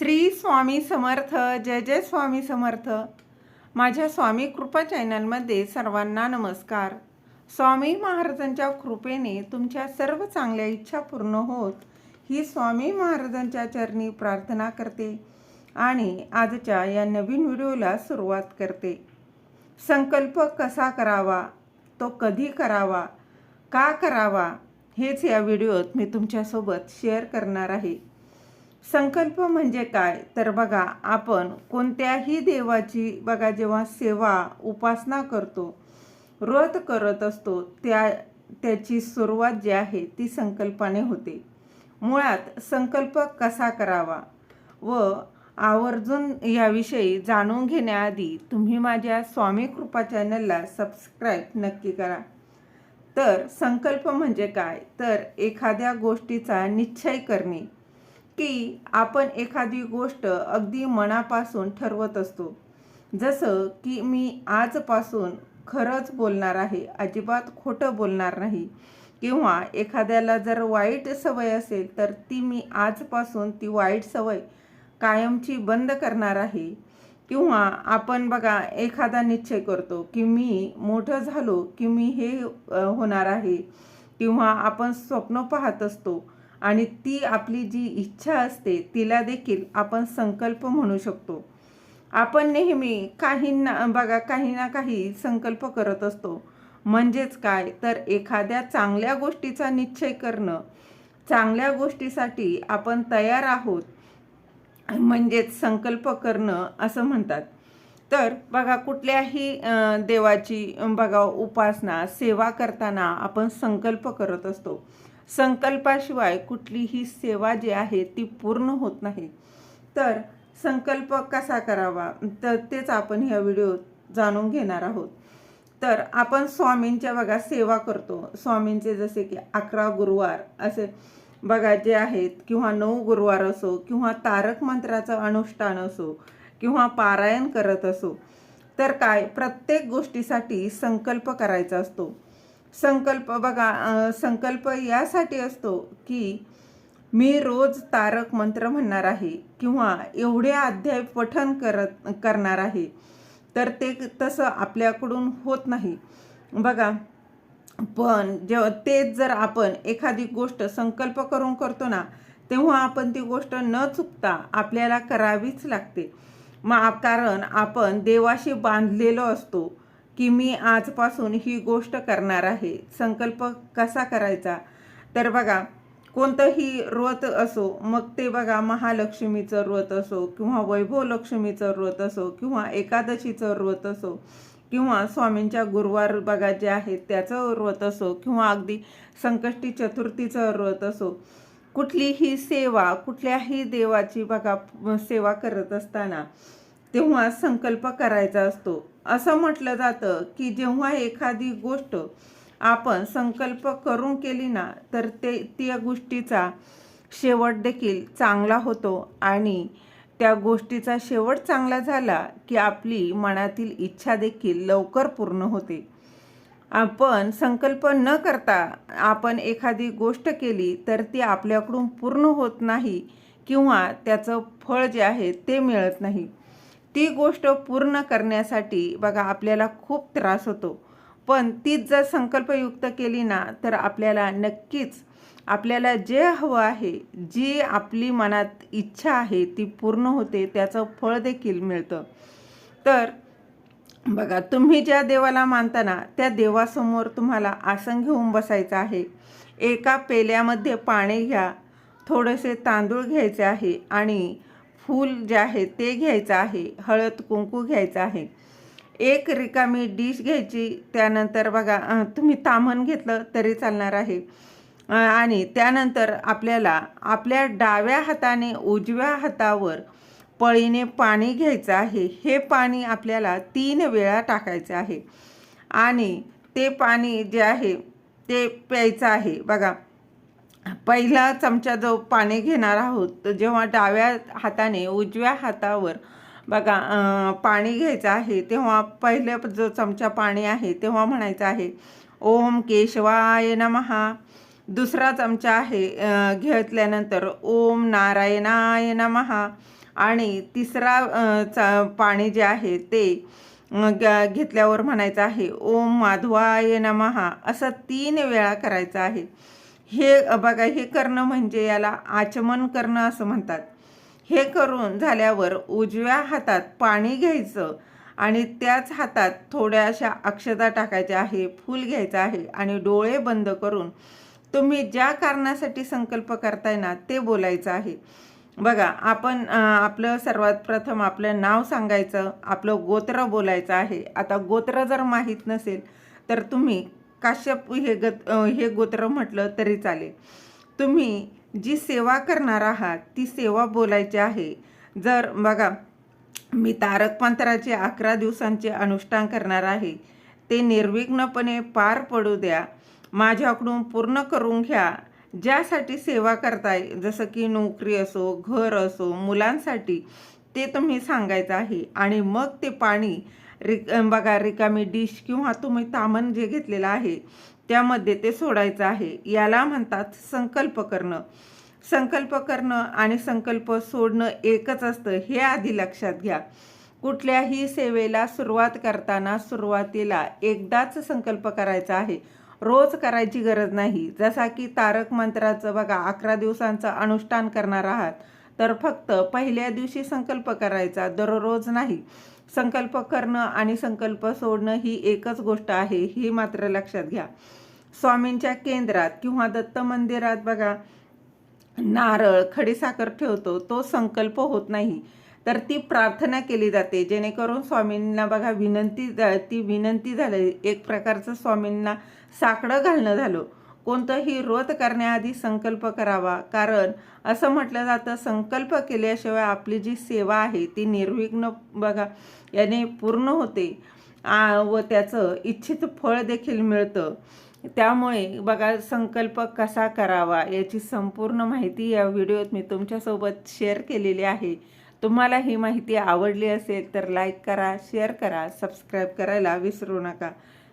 श्री स्वामी समर्थ जय जय स्वामी समर्थ. माझ्या स्वामी कृपा चॅनलमध्ये सर्वांना नमस्कार. स्वामी महाराजांच्या कृपेने तुमच्या सर्व चांगल्या इच्छा पूर्ण होत ही स्वामी महाराजांच्या चरणी प्रार्थना करते आणि आजच्या या नवीन व्हिडिओला सुरुवात करते. संकल्प कसा करावा तो कधी करावा का करावा हेच या व्हिडिओत मी तुमच्यासोबत शेअर करणार आहे. संकल्प म्हणजे काय? तर बघा आपण कोणत्याही देवाची बघा जेव्हा सेवा उपासना करतो व्रत करत असतो त्या त्याची सुरुवात जी आहे ती संकल्पाने होते. मुळात संकल्प कसा करावा? व आवर्जून याविषयी जाणून घेण्याआधी तुम्ही माझ्या स्वामी कृपा चॅनलला सबस्क्राईब नक्की करा. तर संकल्प म्हणजे काय? तर एखाद्या गोष्टीचा निश्चय करणे. की आपण एखादी गोष्ट अगदी मनापासून ठरवत असतो. जसं की मी आजपासून खरंच बोलणार आहे अजिबात खोटं बोलणार नाही. किंवा एखाद्याला जर वाईट सवय असेल तर ती मी आजपासून ती वाईट सवय कायमची बंद करणार आहे. किंवा आपण बघा एखादा निश्चय करतो की मी मोठं झालो की मी हे होणार आहे. किंवा आपण स्वप्न पाहत असतो. आणि ती आपली जी इच्छा असते तिला देखील आपण संकल्प म्हणू शकतो. आपण नेहमी काहींना बघा काही ना काही संकल्प करत असतो. म्हणजेच काय? तर एखाद्या चांगल्या गोष्टीचा निश्चय करणं. चांगल्या गोष्टीसाठी आपण तयार आहोत. म्हणजेच संकल्प करणं असं म्हणतात. तर बघा कुठल्याही देवाची बघा उपासना सेवा करताना आपण संकल्प करत असतो. संकल्पाशिवाय कुठलीही सेवा जी आहे ती पूर्ण होत नाही. तर संकल्प कसा करावा? तर तेच आपण ह्या व्हिडिओत जाणून घेणार आहोत. तर आपण स्वामींच्या बघा सेवा करतो. स्वामींचे जसे की अकरा गुरुवार असे बघा जे आहेत किंवा नऊ गुरुवार असो किंवा तारक मंत्राचं अनुष्ठान असो किंवा पारायण करत असो तर काय? प्रत्येक गोष्टीसाठी संकल्प करायचा असतो. संकल्प बघा संकल्प यासाठी असतो की मी रोज तारक मंत्र म्हणणार आहे किंवा एवढे अध्याय पठन करत करणार आहे तर ते तसं आपल्याकडून होत नाही. बघा पण जेव्हा तेच जर आपण एखादी गोष्ट संकल्प करून करतो ना तेव्हा आपण ती गोष्ट न चुकता आपल्याला करावीच लागते. मग कारण आपण देवाशी बांधलेलो असतो. की मी आजपासून ही गोष्ट करणार आहे. संकल्प कसा करायचा? तर बघा कोणतंही व्रत असो मग ते बघा महालक्ष्मीचं व्रत असो किंवा वैभव लक्ष्मीचं व्रत असो किंवा एकादशीचं व्रत असो किंवा स्वामींच्या गुरुवार बघा जे आहेत त्याचं व्रत असो किंवा अगदी संकष्टी चतुर्थीचं व्रत असो कुठलीही सेवा कुठल्याही देवाची बघा सेवा करत असताना तेव्हा संकल्प करायचा असतो. असं म्हटलं जातं की जेव्हा एखादी गोष्ट आपण संकल्प करून केली ना तर ते त्या गोष्टीचा शेवट देखील चांगला होतो आणि त्या गोष्टीचा शेवट चांगला झाला की आपली मनातील इच्छा देखील लवकर पूर्ण होते. आपण संकल्प न करता आपण एखादी गोष्ट केली तर ती आपल्याकडून पूर्ण होत नाही किंवा त्याचं फळ जे आहे ते मिळत नाही. ती गोष्ट पूर्ण करण्यासाठी बघा आपल्याला खूप त्रास होतो. पण तीच जर संकल्पयुक्त केली ना तर आपल्याला नक्कीच आपल्याला जे हवं आहे जी आपली मनात इच्छा आहे ती पूर्ण होते त्याचं फळ देखील मिळतं. तर बघा तुम्ही ज्या देवाला मानता ना त्या देवासमोर तुम्हाला आसन घेऊन बसायचं आहे. एका पेल्यामध्ये पाणी घ्या थोडेसे तांदूळ घ्यायचे आहे आणि फूल जे आहे ते घ्यायचं आहे. हळद कुंकू घ्यायचं आहे. एक रिकामी डिश घ्यायची त्यानंतर बघा तुम्ही तामण घेतलं तरी चालणार आहे. आणि त्यानंतर आपल्याला आपल्या डाव्या हाताने उजव्या हातावर पळीने पाणी घ्यायचं आहे. हे पाणी आपल्याला तीन वेळा टाकायचं आहे. आणि ते पाणी जे आहे ते प्यायचं आहे. बघा पहिला चमचा जो पाणी घेणार आहोत तर जेव्हा डाव्या हाताने उजव्या हातावर बघा पाणी घ्यायचं आहे तेव्हा पहिलं जो चमचा पाणी आहे तेव्हा म्हणायचं आहे ओम केशवाय नमहा दुसरा चमचा आहे घेतल्यानंतर ओम नारायणाय नमहा आणि तिसरा चा पाणी जे आहे ते ग- घेतल्यावर म्हणायचं आहे ओम माधवाय नमहा असं तीन वेळा करायचं आहे. हे बघा हे करणं म्हणजे याला आचमन करणं असं म्हणतात. हे करून झाल्यावर उजव्या हातात पाणी घ्यायचं आणि त्याच हातात थोड्या अशा अक्षता टाकायच्या आहे फूल घ्यायचं आहे आणि डोळे बंद करून तुम्ही ज्या कारणासाठी संकल्प करताय ना ते बोलायचं आहे. बघा आपण आपलं सर्वात प्रथम आपलं नाव सांगायचं आपलं गोत्र बोलायचं आहे. आता गोत्र जर माहीत नसेल तर तुम्ही काश्यप हे गत हे गोत्र म्हटलं तरी चालेल. तुम्ही जी सेवा करणार आहात ती सेवा बोलायची आहे. जर बघा मी तारक मंत्राचे अकरा दिवसांचे अनुष्ठान करणार आहे ते निर्विघ्नपणे पार पडू द्या. माझ्याकडून पूर्ण करून घ्या. ज्यासाठी सेवा करताय जसं की नोकरी असो घर असो मुलांसाठी ते तुम्ही सांगायचं आहे. आणि मग ते पाणी रिक बघा रिकामी डिश किंवा तुम्ही तामण जे घेतलेलं आहे त्यामध्ये ते सोडायचं आहे. याला म्हणतात संकल्प करणं. संकल्प करणं आणि संकल्प सोडणं एकच असतं हे आधी लक्षात घ्या. कुठल्याही सेवेला सुरुवात करताना सुरुवातीला एकदाच संकल्प करायचा आहे. रोज करायची गरज नाही. जसा की तारक मंत्राचं बघा अकरा दिवसांचं अनुष्ठान करणार आहात. तर फक्त पहिल्या दिवशी संकल्प करायचा दररोज नाही. संकल्प करणं आणि संकल्प सोडणं ही एकच गोष्ट आहे ही मात्र लक्षात घ्या. स्वामींच्या केंद्रात किंवा दत्त मंदिरात बघा नारळ खडीसाखर ठेवतो तो संकल्प होत नाही. तर ती प्रार्थना केली जाते जेणेकरून स्वामींना बघा विनंती जा- ती विनंती झाली एक प्रकारचं स्वामींना साकडं घालणं झालं. कोणतंही व्रत करण्याआधी संकल्प करावा. कारण असं म्हटलं जातं संकल्प केल्याशिवाय आपली जी सेवा आहे ती निर्विघ्न बघा याने पूर्ण होते. आ, व त्याचं इच्छित फळ देखील मिळतं. त्यामुळे बघा संकल्प कसा करावा याची संपूर्ण माहिती या व्हिडिओत मी तुमच्यासोबत शेअर केलेली आहे. तुम्हाला ही माहिती आवडली असेल तर लाईक करा शेअर करा सबस्क्राईब करायला विसरू नका.